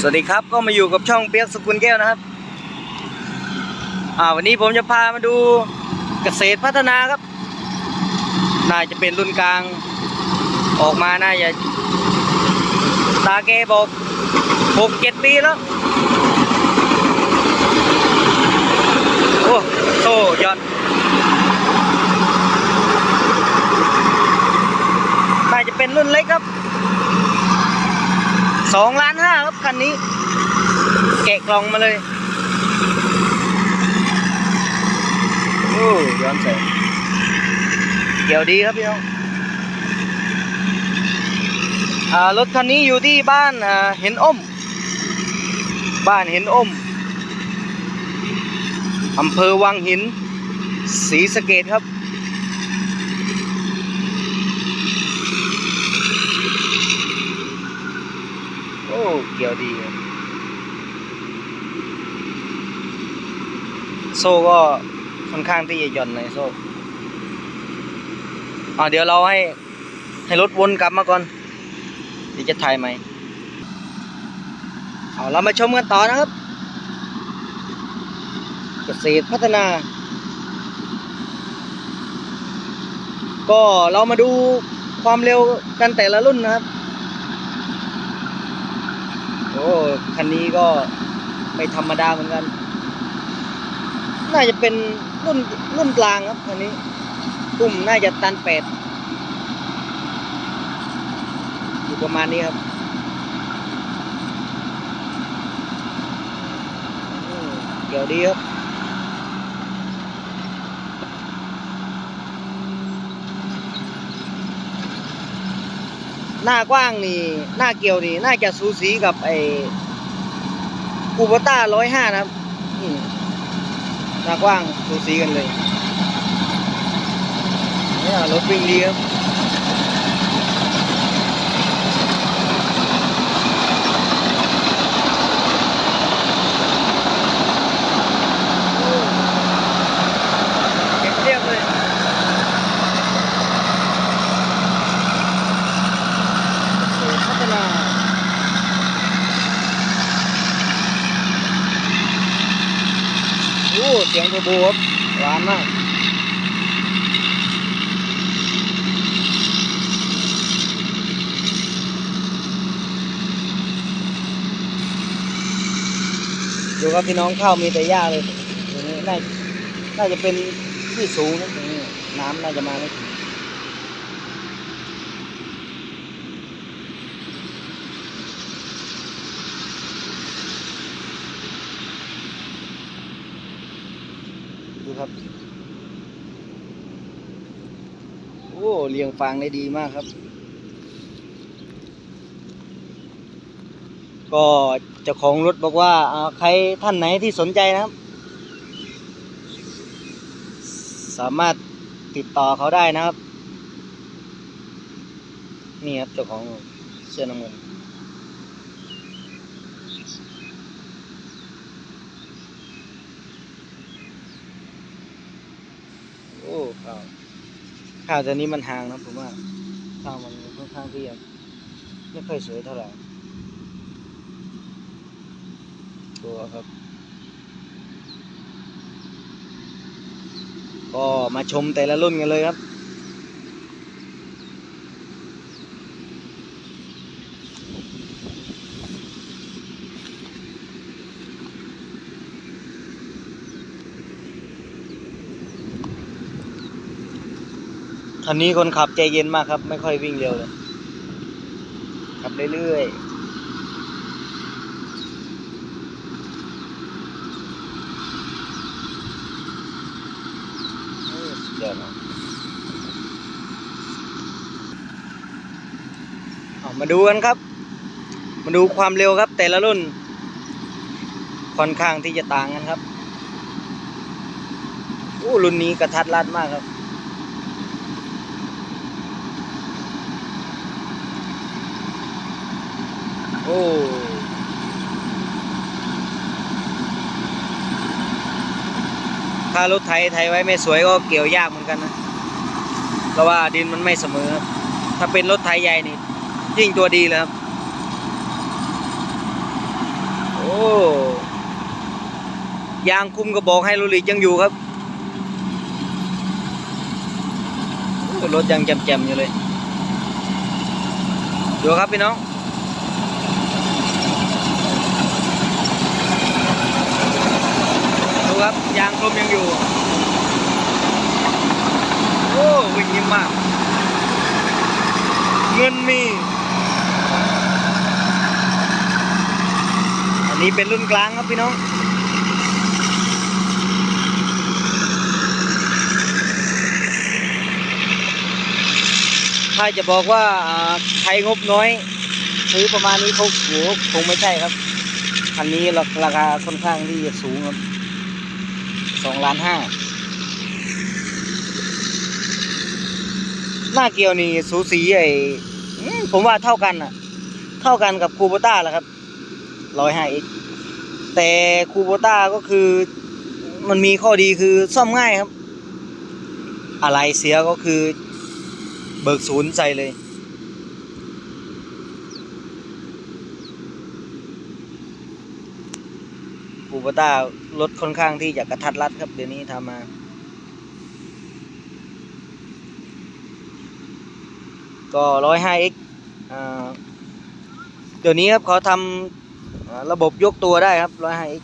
สวัสดีครับก็มาอยู่กับช่องเปียกสกุลแก้วนะครับ อ่าวันนี้ผมจะพามาดูเกษตรพัฒนาครับ น่าจะเป็นรุ่นกลาง ออกมาน่าจะตาแกบอกหกเจ็ดปีแล้ว โอ้โซ่ยอดน่าจะเป็นรุ่นเล็กครับ สองล้านห้าครับคันนี้ แกะกล่องมาเลย โอ้ย้อนแสงเกี่ยวดีครับพี่น้องรถคันนี้อยู่ที่บ้านเห็นอมบ้านเห็นอมอำเภอวังหินศรีสะเกดครับ โอ้ เกี่ยวดีครับโซ่ก็ค่อนข้างที่จะหย่อนในโซ่อ่าเดี๋ยวเราให้ให้รถวนกลับมาก่อนเดี๋ยวจะถ่ายใหม่เอาเรามาชมกันต่อนะครับ เกษตรพัฒนา ก็เรามาดูความเร็วกันแต่ละรุ่นนะครับ อ้คันนี้ก็ไม่ธรรมดาเหมือนกัน น่าจะเป็นรุ่นรุ่นกลางครับคันนี้ตุ่มน่าจะตันแปดอยู่ประมาณนี้ครับเกี่ยวดีครับ หน้ากว้างนี่หน้าเกี่ยวนี่น่าจะสูสีกับไอ้กูบต้าร้อยห้านะครับหน้ากว้างสูสีกันเลยเนี่ยรถวิ่งดีครับ เก็บเรียบเลย เกษตรพัฒนาโอ้เสียงเทอร์โบครับหวานมากดูครับพี่น้องข้าวมีแต่หญ้าเลยตรงนี้น่าน่าจะเป็นที่สูงนะตรงนี้น้ำน่าจะมาไม่ถึง ดูครับ โอ้เรียงฟางได้ดีมากครับ ก็เจ้าของรถบอกว่าอ่าใครท่านไหนที่สนใจนะครับ สามารถติดต่อเขาได้นะครับ นี่ครับเจ้าของเสื้อน้ำเงิน ข้าวข้าวตัวนี้มันห่างนะผมว่าข้าวมันค่อนข้างที่จะไม่ค่อยสวยเท่าไหร่ตัวครับ ก็มาชมแต่ละรุ่นกันเลยครับ คันนี้คนขับใจเย็นมากครับ ไม่ค่อยวิ่งเร็วเลย ขับเรื่อยๆโอ้สุดยอดมากเอามาดูกันครับ มาดูความเร็วครับ แต่ละรุ่น ค่อนข้างที่จะต่างกันครับโอ้รุ่นนี้กระทัดรัดมากครับ โอ้ถ้ารถไถไถไว้ไม่สวยก็เกี่ยวยากเหมือนกันนะเพราะว่าดินมันไม่เสมอ ถ้าเป็นรถไถใหญ่นี่ยิ่งตัวดีเลยครับ โอ้ยางคุมกระบอกไฮโดรลิกยังอยู่ครับรถยังแจ่มๆอยู่เลย ดูครับพี่น้อง ครับ ยางคลมยังอยู่ โอ้วิ่งนิ่มมาก เงินมี อันนี้เป็นรุ่นกลางครับพี่น้องถ้าจะบอกว่าใครงบน้อยซื้อประมาณนี้เขาโหคงไม่ใช่ครับ อันนี้ราคาค่อนข้างที่จะสูงครับ สองล้านห้าหน้าเกียวนี่สูสีไอ้ผมว่าเท่ากันอะเท่ากันกับคูโบต้าแหละครับร้อยห้าเอ็กแต่คูโบต้าก็คือมันมีข้อดีคือซ่อมง่ายครับ อะไรเสียก็คือเบิกศูนย์ใส่เลย บต้ารถค่อนข้างที่จะกระทัดรัดครับ เดี๋ยวนี้ทำมา ก็ร้อยห้าเอ็กเดี๋ยวนี้ครับเขาทำระบบยกตัวได้ครับร้อยห้าเอ็ก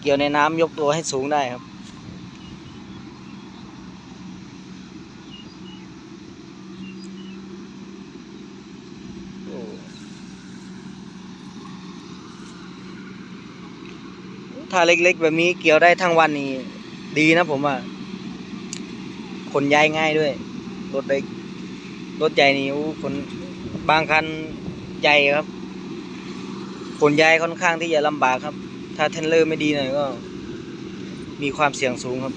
เกี่ยวในน้ำยกตัวให้สูงได้ครับ ถ้าเล็กๆ แบบนี้เกี่ยวได้ทั้งวันนี่ดีนะผมว่าขนย้ายง่ายด้วย รถเล็กรถใหญ่นี่อู้คนบางคันใหญ่ครับขนย้ายค่อนข้างที่จะลำบากครับ ถ้าเทรนเลอร์ไม่ดีหน่อยก็ มีความเสี่ยงสูงครับ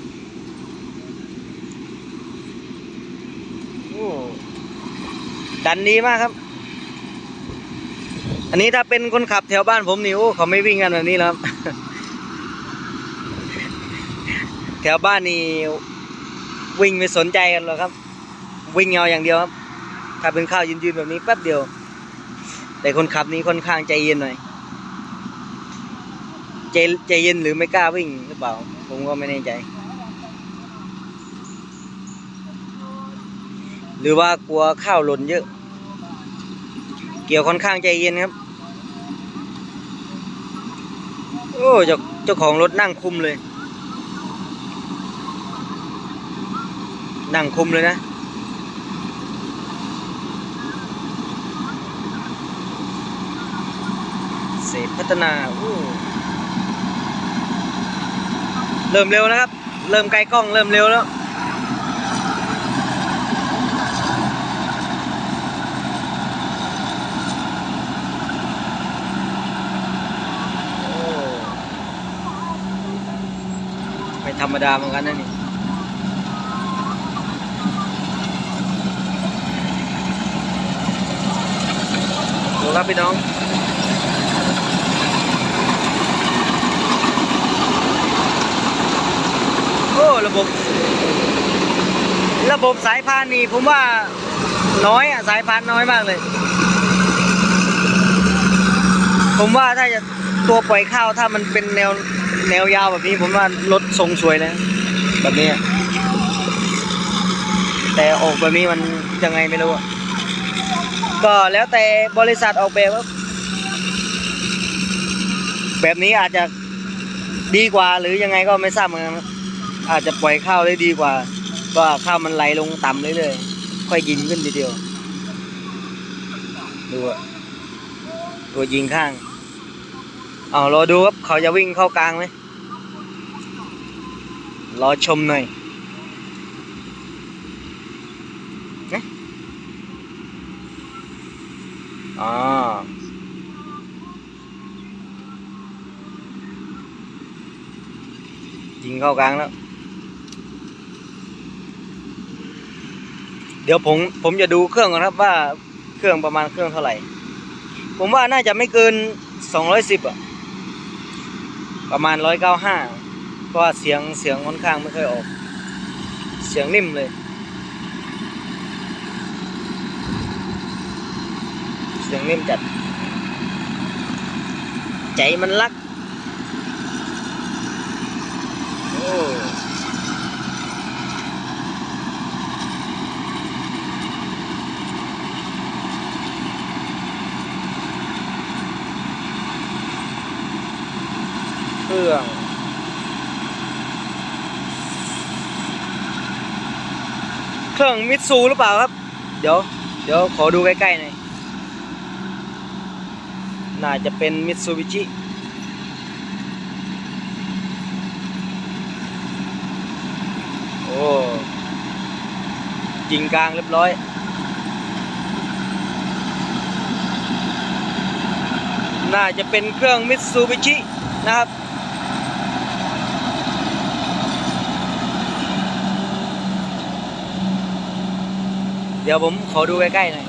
โอ้ดันดีมากครับ อันนี้ถ้าเป็นคนขับแถวบ้านผมนี่โอ้เขาไม่วิ่งกันแบบนี้แล้วครับ แถวบ้านนี่วิ่งไม่สนใจกันหรอกครับ วิ่งเอาอย่างเดียวครับ ถ้าเป็นข้าวยืนๆแบบนี้แป๊บเดียว แต่คนขับนี้ค่อนข้างใจเย็นหน่อยใจใจเย็นหรือไม่กล้าวิ่งหรือเปล่า ผมก็ไม่แน่ใจ หรือว่ากลัวข้าวหล่นเยอะ เกี่ยวค่อนข้างใจเย็นครับ โอ้เจ้าเจ้าของรถนั่งคุมเลย นั่งคุมเลยนะเศษพัฒนาเริ่มเร็วนะครับ เริ่มไกลกล้องเริ่มเร็วแล้วไม่ธรรมดาเหมือนกันนะนี่ ดูครับพี่น้องโอ้ระบบ ระบบสายพานนี่ผมว่าน้อยอะสายพานน้อยมากเลย ผมว่าถ้าจะตัวปล่อยข้าวถ้ามันเป็นแนวแนวยาวแบบนี้ผมว่ารถทรงสวยนะแบบนี้แต่ออกแบบนี้มันยังไงไม่รู้อะ ก็แล้วแต่บริษัทออกแบบครับแบบนี้อาจจะดีกว่าหรือยังไงก็ไม่ทราบเหมือนกันครับอาจจะปล่อยข้าวได้ดีกว่าว่าข้าวมันไหลลงต่ำเรื่อยๆค่อยยิงขึ้นทีเดียวดูอะตัวยิงข้างเอารอดูครับเขาจะวิ่งเข้ากลางไหมรอชมหน่อย อ๋อยิงเข้ากลางแล้ว เดี๋ยวผมผมจะดูเครื่องก่อนครับว่าเครื่องประมาณเครื่องเท่าไหร่ ผมว่าน่าจะไม่เกินสองร้อยสิบอะประมาณร้อยเก้าห้าเพราะว่าเสียงเสียงค่อนข้างไม่ค่อยออก เสียงนิ่มเลย เสียงนิ่มจัด ใจมันรัก โอ้เครื่องเครื่องมิตซูหรือเปล่าครับ เดี๋ยว เดี๋ยวขอดูใกล้ๆหน่อย น่าจะเป็นมิตซูบิชิโอ้จิงกลางเรียบร้อย น่าจะเป็นเครื่องมิตซูบิชินะครับเดี๋ยวผมขอดูใกล้ๆหน่อย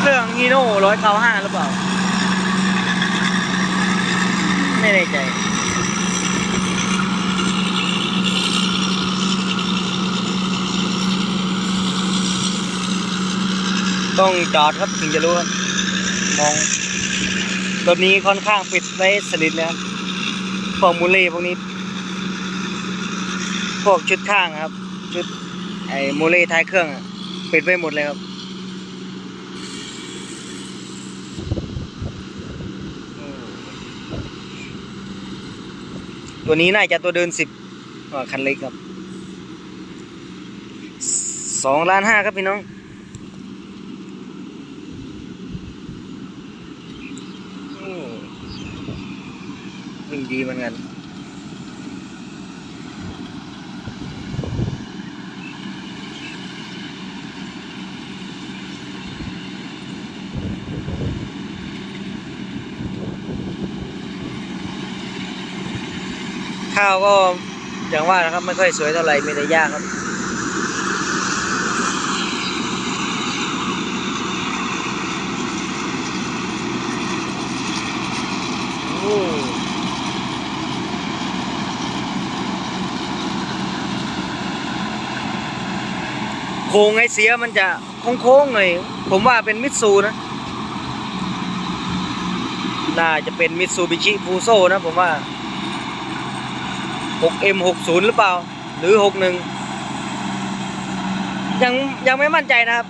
เครื่องฮีโน่ ร้อยเก้าห้าหรือเปล่า ไม่แน่ใจต้องจอดครับถึงจะรู้ครับมองตัวนี้ค่อนข้างปิดไว้สนิทเลยครับพวกมูลเล่พวกนี้ พวกชุดข้างครับ ชุดไอ้มูลเล่ท้ายเครื่องปิดไว้หมดเลยครับ ตัวนี้น่าจะตัวเดินสิบคันเล็กครับสองล้านห้าครับพี่น้องอืมวิ่งดีเหมือนกัน ข้าวก็อย่างว่านะครับไม่ค่อยสวยเท่าไหร่มีแต่ยากครับโอ้โค้งไอเสียมันจะโค้งๆหน่อยผมว่าเป็นมิตซูนะ น่าจะเป็นมิตซูบิชิฟูโซนะผมว่า 6M60 หรือเปล่า หรือ 61 ยังยังไม่มั่นใจนะครับ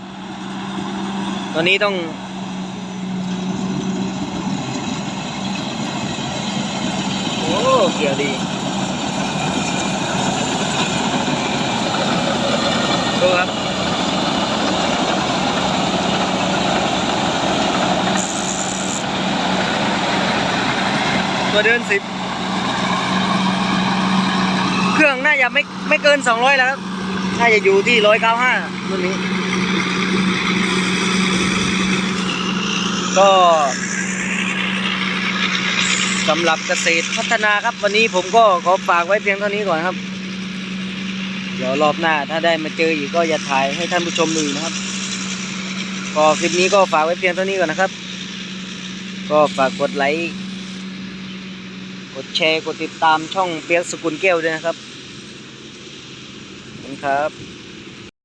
ตอนนี้ต้อง โอ้เกียวดีดูครับตัวเดินสิบ เครื่องน่าจะไม่ไม่เกิน200แล้วครับน่าจะอยู่ที่195รุ่นนี้ ก็สำหรับเกษตรพัฒนาครับ วันนี้ผมก็ขอฝากไว้เพียงเท่านี้ก่อนครับ เดี๋ยวรอบหน้าถ้าได้มาเจออีกก็อย่าถ่ายให้ท่านผู้ชมดูนะครับ ก็คลิปนี้ก็ฝากไว้เพียงเท่านี้ก่อนนะครับ ก็ฝากกดไลค์กดแชร์กดติดตามช่องเปียกสกุลแก้วด้วยนะครับ ครับ